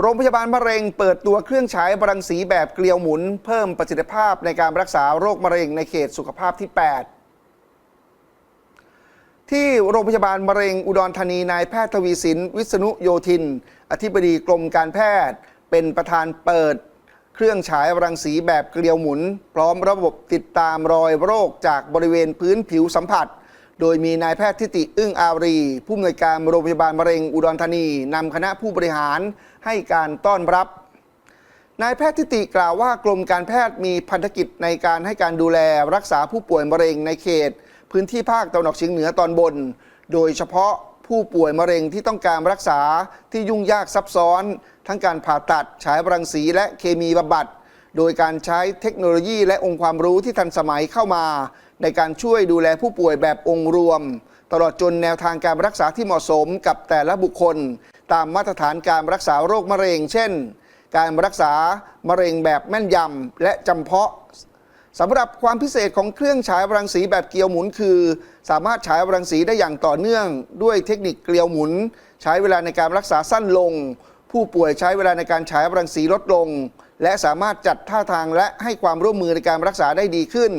โรงพยาบาลมะเร็งเปิดตัวเครื่องฉายรังสีแบบเกลียวหมุน เพิ่มประสิทธิภาพในการรักษาโรคมะเร็งในเขตสุขภาพที่ 8 ที่โรงพยาบาลมะเร็งอุดรธานีนายแพทย์ทวีสิน วิษณุโยธิน อธิบดีกรมการแพทย์ เป็นประธานเปิด เครื่องฉายรังสีแบบเกลียวหมุน พร้อมระบบติดตามรอยโรคจากบริเวณพื้นผิวสัมผัส โดยมีนายแพทย์ทิติอึ้งอารี ผู้อำนวยการโรงพยาบาลมะเร็งอุดรธานีนำคณะผู้บริหารให้การต้อนรับ นายแพทย์ทิติกล่าวว่ากรมการแพทย์มีพันธกิจในการให้การดูแลรักษาผู้ป่วยมะเร็งในเขต พื้นที่ภาคตะวันออกเฉียงเหนือตอนบน โดยเฉพาะผู้ป่วยมะเร็งที่ต้องการรักษาที่ยุ่งยากซับซ้อน ทั้งการผ่าตัดฉายรังสีและเคมีบำบัด โดยการใช้เทคโนโลยีและองค์ความรู้ที่ทันสมัยเข้ามา ในการช่วยดูแลผู้ป่วยแบบองค์รวม ตลอดจนแนวทางการรักษาที่เหมาะสมกับแต่ละบุคคล ตามมาตรฐานการรักษาโรคมะเร็ง เช่น การรักษามะเร็งแบบแม่นยำและจำเพาะสำหรับความพิเศษของเครื่องฉายรังสีแบบเกลียวหมุนคือ สามารถฉายรังสีได้อย่างต่อเนื่อง ด้วยเทคนิคเกลียวหมุน ใช้เวลาในการรักษาสั้นลง ผู้ป่วยใช้เวลาในการฉายรังสีลดลง และสามารถจัดท่าทางและให้ความร่วมมือในการรักษาได้ดีขึ้น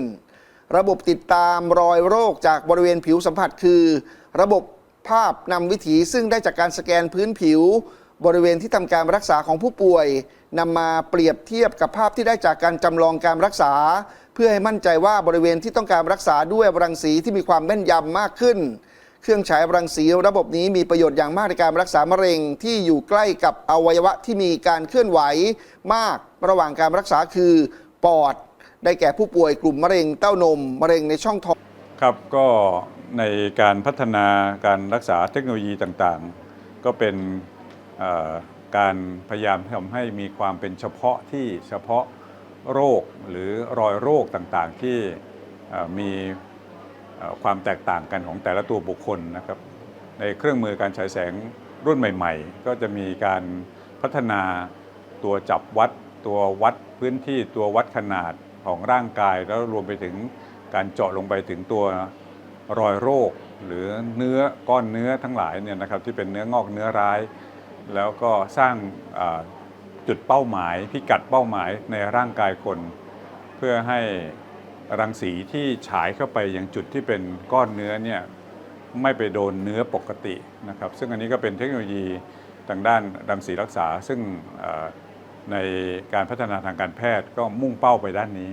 ระบบติดตามรอยโรคจากบริเวณผิวสัมผัสคือ ระบบภาพนำวิถีซึ่งได้จากการสแกนพื้นผิว บริเวณที่ทำการรักษาของผู้ป่วยนำมาเปรียบเทียบกับภาพที่ได้จากการจำลองการรักษา เพื่อให้มั่นใจว่าบริเวณที่ต้องการรักษาด้วยรังสีที่มีความแม่นยำมากขึ้น เครื่องฉายรังสีระบบนี้มีประโยชน์อย่างมากในการรักษามะเร็งที่อยู่ใกล้กับอวัยวะที่มีการเคลื่อนไหวมากระหว่างการรักษาคือปอด ได้แก่ผู้ป่วยกลุ่มมะเร็งเต้านม มะเร็งในช่องท้องครับก็ในการพัฒนาการรักษาเทคโนโลยีต่างๆ ก็เป็นการพยายามทำให้มีความเป็นเฉพาะที่เฉพาะโรคหรือรอยโรคต่างๆที่มี ความแตกต่างกันของแต่ละตัวบุคคลนะครับ ในเครื่องมือการฉายแสงรุ่นใหม่ ๆ ก็จะมีการพัฒนาตัวจับวัด ตัววัดพื้นที่ตัววัดขนาดของร่างกาย แล้วรวมไปถึงการเจาะลงไปถึงตัวรอยโรค หรือเนื้อก้อนเนื้อทั้งหลายเนี่ยนะครับที่เป็นเนื้องอกเนื้อร้าย แล้วก็สร้างจุดเป้าหมายพิกัดเป้าหมายในร่างกายคน เพื่อให้ รังสีที่ฉายเข้าไปยังจุดที่เป็นก้อนเนื้อเนี่ยไม่ไปโดนเนื้อปกตินะครับ ซึ่งอันนี้ก็เป็นเทคโนโลยีทางด้านรังสีรักษา ซึ่งในการพัฒนาทางการแพทย์ก็มุ่งเป้าไปด้านนี้